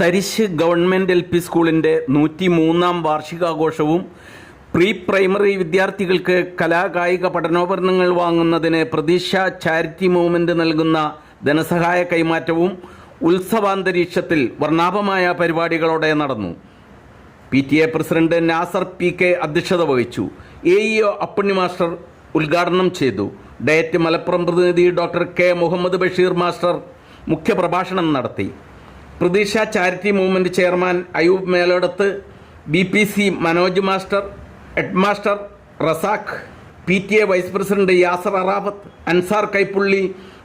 തരിശ് government L P സ്കൂളിന്റെ നൂറ്റി മൂന്നാം വാർഷികാഘോഷവും പ്രീ പ്രൈമറി വിദ്യാർത്ഥികൾക്ക് കലാകായിക പഠനോപകരണങ്ങൾ വാങ്ങുന്നതിന് പ്രതീക്ഷ ചാരിറ്റി മൂവ്മെന്റ് നൽകുന്ന ധനസഹായ കൈമാറ്റവും ഉത്സവാന്തരീക്ഷത്തിൽ വർണാഭമായ പരിപാടികളോടെ നടന്നു. P T A president Nasar P K അധ്യക്ഷത വഹിച്ചു. A E O Appunni master ഉദ്ഘാടനം ചെയ്തു. ഡയറ്റ് മലപ്പുറം പ്രതിനിധി doctor K Muhammad Basheer master മുഖ്യപ്രഭാഷണം നടത്തി. Pratheeksha charity movement chairman Ayub Melodath B P C Manoj master head master Razak P T A vice president Yasar Arafath Ansar Kaippulli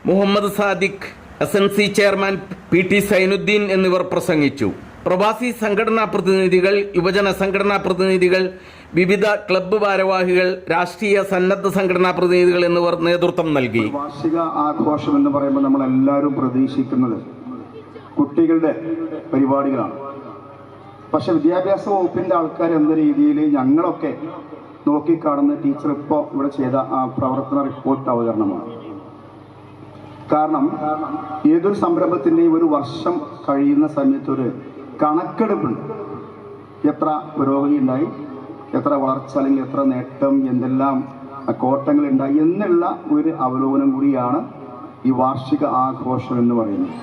Muhammad Sadiq S N C chairman P T Sainuddin എന്നിവർ പ്രസംഗിച്ചു. പ്രവാസി സംഘടനാ പ്രതിനിധികൾ യുവജന സംഘടനാ പ്രതിനിധികൾ വിവിധ club ഭാരവാഹികൾ രാഷ്ട്രീയ സന്നദ്ധ സംഘടനാ പ്രതിനിധികൾ എന്നിവർ നേതൃത്വം നൽകി. വാർഷിക ആഘോഷം എന്ന് പറയുമ്പോൾ നമ്മൾ എല്ലാവരും പ്രതീക്ഷിക്കുന്നത് കുട്ടികളുടെ പരിപാടികളാണ്. പക്ഷെ വിദ്യാഭ്യാസ വകുപ്പിന്റെ ആൾക്കാർ എന്ന രീതിയിൽ ഞങ്ങളൊക്കെ നോക്കിക്കാണുന്ന ടീച്ചർ ഇപ്പോൾ ഇവിടെ ചെയ്ത ആ പ്രവർത്തന റിപ്പോർട്ട് അവതരണമാണ്. കാരണം ഏതൊരു സംരംഭത്തിന്റെയും ഒരു വർഷം കഴിയുന്ന സമയത്ത് ഒരു കണക്കെടുപ്പുണ്ട് എത്ര പുരോഗതി ഉണ്ടായി എത്ര വളർച്ച അല്ലെങ്കിൽ എത്ര നേട്ടം എന്തെല്ലാം കോട്ടങ്ങൾ ഉണ്ടായി എന്നുള്ള ഒരു അവലോകനം കൂടിയാണ് ഈ വാർഷിക ആഘോഷം എന്ന് പറയുന്നത്.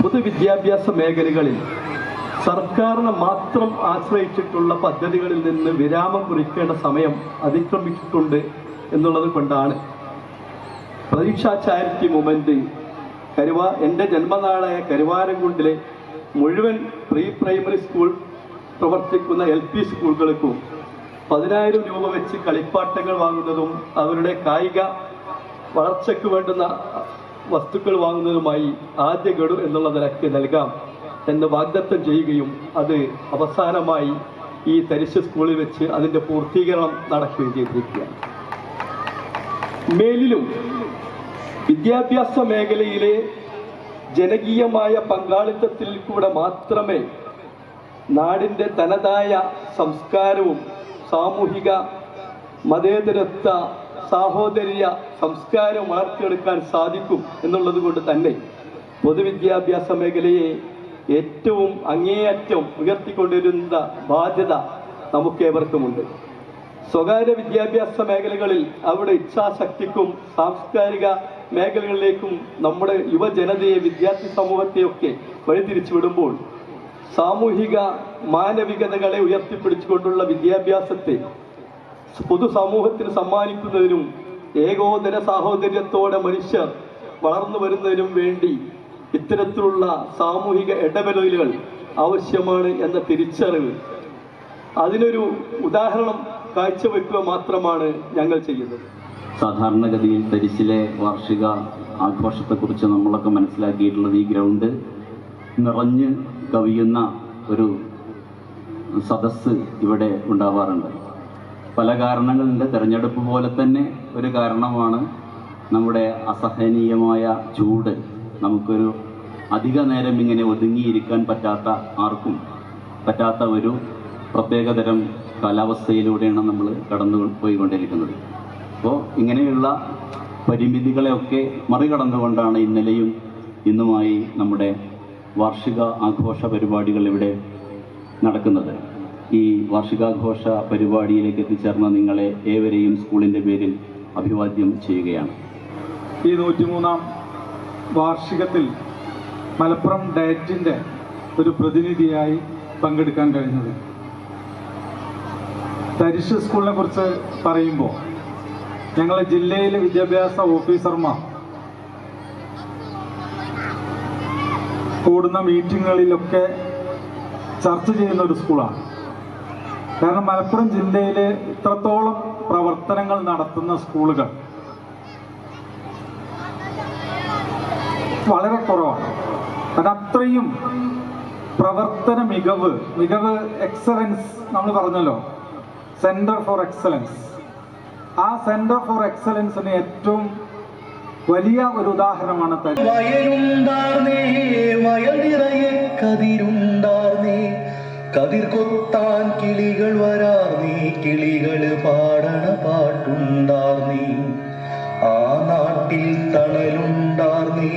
പൊതുവിദ്യാഭ്യാസ മേഖലകളിൽ സർക്കാരിനെ മാത്രം ആശ്രയിച്ചിട്ടുള്ള പദ്ധതികളിൽ നിന്ന് വിരാമം കുറിക്കേണ്ട സമയം അതിക്രമിച്ചിട്ടുണ്ട് എന്നുള്ളത് കൊണ്ടാണ്. പ്രതീക്ഷാ ചാരിറ്റി മൂവ്മെന്റ് കരുവാ എന്റെ ജന്മനാടായ കരുവാരംകുണ്ടിലെ മുഴുവൻ പ്രീ പ്രൈമറി സ്കൂൾ പ്രവർത്തിക്കുന്ന എൽ പി സ്കൂളുകൾക്കും പതിനായിരം രൂപ വെച്ച് കളിപ്പാട്ടങ്ങൾ വാങ്ങുന്നതും അവരുടെ കായിക വളർച്ചയ്ക്ക് വേണ്ടുന്ന വസ്തുക്കൾ വാങ്ങുന്നതുമായി ആദ്യ ഗഡു എന്നുള്ള നിലയ്ക്ക് നൽകാം. എന്ന് വാഗ്ദത്തം ചെയ്യുകയും അത് അവസാനമായി ഈ തരിശ് സ്കൂളിൽ വെച്ച് അതിന്റെ പൂർത്തീകരണം നടക്കുകയും ചെയ്തിരിക്കുകയാണ്. മേലിലും വിദ്യാഭ്യാസ മേഖലയിലെ ജനകീയമായ പങ്കാളിത്തത്തിൽ കൂടെ മാത്രമേ നാടിന്റെ തനതായ സംസ്കാരവും സാമൂഹിക മതേതരത്വ സാഹോദര്യ സംസ്കാരം വളർത്തിയെടുക്കാൻ സാധിക്കും എന്നുള്ളത് കൊണ്ട് തന്നെ പൊതുവിദ്യാഭ്യാസ മേഖലയെ ഏറ്റവും അങ്ങേയറ്റം ഉയർത്തിക്കൊണ്ടിരുന്ന ബാധ്യത നമുക്കേവർക്കുമുണ്ട്. സ്വകാര്യ വിദ്യാഭ്യാസ മേഖലകളിൽ അവിടെ ഇച്ഛാശക്തിക്കും സാംസ്കാരിക മേഖലകളിലേക്കും നമ്മുടെ യുവജനതയെ വിദ്യാർത്ഥി സമൂഹത്തെയൊക്കെ വഴിതിരിച്ചു വിടുമ്പോൾ സാമൂഹിക മാനവികതകളെ ഉയർത്തിപ്പിടിച്ചുകൊണ്ടുള്ള വിദ്യാഭ്യാസത്തെ പൊതുസമൂഹത്തിന് സമ്മാനിക്കുന്നതിനും ഏകോദര സാഹോദര്യത്തോടെ മനുഷ്യർ വളർന്നു വരുന്നതിനും വേണ്ടി ഇത്തരത്തിലുള്ള സാമൂഹിക ഇടപെടലുകൾ ആവശ്യമാണ് എന്ന തിരിച്ചറിവ്. അതിനൊരു ഉദാഹരണം കാഴ്ചവെക്കുക മാത്രമാണ് ഞങ്ങൾ ചെയ്യുന്നത്. സാധാരണഗതിയിൽ തരിശിലെ വാർഷിക ആഘോഷത്തെക്കുറിച്ച് നമ്മളൊക്കെ മനസ്സിലാക്കിയിട്ടുള്ളത് ഈ ഗ്രൗണ്ട് നിറഞ്ഞ് കവിയുന്ന ഒരു സദസ്സ് ഇവിടെ ഉണ്ടാവാറുണ്ട്. പല കാരണങ്ങളുണ്ട്. തെരഞ്ഞെടുപ്പ് പോലെ തന്നെ ഒരു കാരണമാണ് നമ്മുടെ അസഹനീയമായ ചൂട്. നമുക്കൊരു അധിക നേരം ഇങ്ങനെ ഒതുങ്ങിയിരിക്കാൻ പറ്റാത്ത ആർക്കും പറ്റാത്ത ഒരു പ്രത്യേകതരം കാലാവസ്ഥയിലൂടെയാണ് നമ്മൾ കടന്നു പോയിക്കൊണ്ടിരിക്കുന്നത്. അപ്പോൾ ഇങ്ങനെയുള്ള പരിമിതികളെയൊക്കെ മറികടന്നുകൊണ്ടാണ് ഇന്നലെയും ഇന്നുമായി നമ്മുടെ വാർഷിക ആഘോഷ പരിപാടികൾ ഇവിടെ നടക്കുന്നത്. ഈ വാർഷികാഘോഷ പരിപാടിയിലേക്ക് എത്തിച്ചേർന്ന നിങ്ങളെ ഏവരെയും സ്കൂളിന്റെ പേരിൽ അഭിവാദ്യം ചെയ്യുകയാണ്. ഈ നൂറ്റിമൂന്നാം വാർഷികത്തിൽ മലപ്പുറം ഡയറ്റിന്റെ ഒരു പ്രതിനിധിയായി പങ്കെടുക്കാൻ കഴിഞ്ഞത്. തരിശ് സ്കൂളിനെ കുറിച്ച് പറയുമ്പോൾ ഞങ്ങളെ ജില്ലയിലെ വിദ്യാഭ്യാസ ഓഫീസർമാർ കൂടുന്ന മീറ്റിങ്ങുകളിലൊക്കെ ചർച്ച ചെയ്യുന്ന ഒരു സ്കൂളാണ്. കാരണം മലപ്പുറം ജില്ലയിൽ ഇത്രത്തോളം പ്രവർത്തനങ്ങൾ നടത്തുന്ന സ്കൂളുകൾ വളരെ കുറവാണ്. കാരണം അത്രയും പ്രവർത്തന മികവ് മികവ് എക്സലൻസ് നമ്മൾ പറഞ്ഞല്ലോ. സെന്റർ ഫോർ എക്സലൻസ് ആ സെന്റർ ഫോർ എക്സലൻസിന് ഏറ്റവും വലിയ ഒരു ഉദാഹരണമാണ് തരി വയലുണ്ടാർന്നേ കിളികൾ വരാർ നീ കിളികൾ പാടണ പാടണ പാട്ടുണ്ടാർന്നേ ആ നാട്ടിൽ തണലുണ്ടാർ നീ.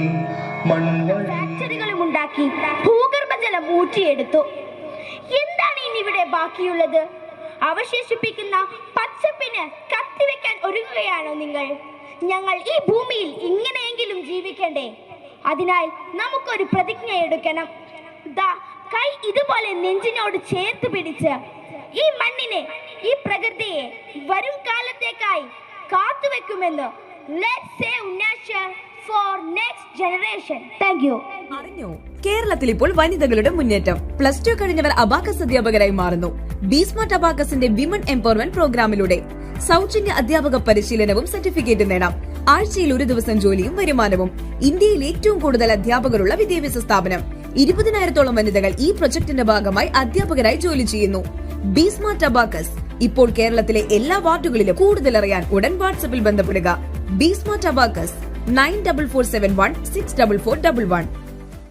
ഫാക്ടറികളും ഉണ്ടാക്കി ഭൂഗർഭജലം ഊറ്റി ഊറ്റിയെടുത്തു. എന്താണ് ഇനി ഇവിടെ ബാക്കിയുള്ളത്? അവശേഷിപ്പിക്കുന്ന പച്ചപ്പിന് കത്തിവെക്കാൻ ഒരുങ്ങുകയാണോ നിങ്ങൾ? ഞങ്ങൾ ഈ ഭൂമിയിൽ ഇങ്ങനെയെങ്കിലും ജീവിക്കണ്ടേ? അതിനാൽ നമുക്കൊരു പ്രതിജ്ഞ എടുക്കണം കൈ ഇതുപോലെ നെഞ്ചിനോട് ചേർത്ത് പിടിച്ച് ഈ മണ്ണിനെ ഈ പ്രകൃതിയെ വരും കാലത്തേക്കായി കാത്തുവെക്കുമെന്ന് let say for next generation കേരളത്തിൽ ഇപ്പോൾ വനിതകളുടെ മുന്നേറ്റം. പ്ലസ് ടു കഴിഞ്ഞവർ അബാക്കസ് അധ്യാപകരായി മാറുന്നു. ബീസ്മാർട്ട് അബാക്കസിന്റെ വിമൻ എംപവർമെന്റ് പ്രോഗ്രാമിലൂടെ സൗജന്യ അധ്യാപക പരിശീലനവും സർട്ടിഫിക്കറ്റും നേടാം. ആഴ്ചയിൽ ഒരു ദിവസം ജോലിയും വരുമാനവും. ഇന്ത്യയിൽ ഏറ്റവും കൂടുതൽ അധ്യാപകരുള്ള വിദ്യാഭ്യാസ സ്ഥാപനം. ഇരുപതിനായിരത്തോളം വനിതകൾ ഈ പ്രൊജക്ടിന്റെ ഭാഗമായി അധ്യാപകരായി ജോലി ചെയ്യുന്നു. ബീസ്മ ടബാക്കസ് ഇപ്പോൾ കേരളത്തിലെ എല്ലാ വാർഡുകളിലും കൂടുതൽ അറിയാൻ ഉടൻ വാട്സപ്പിൽ ബന്ധപ്പെടുക. ബീസ്മ tobaccos nine double four seven one six double four double one.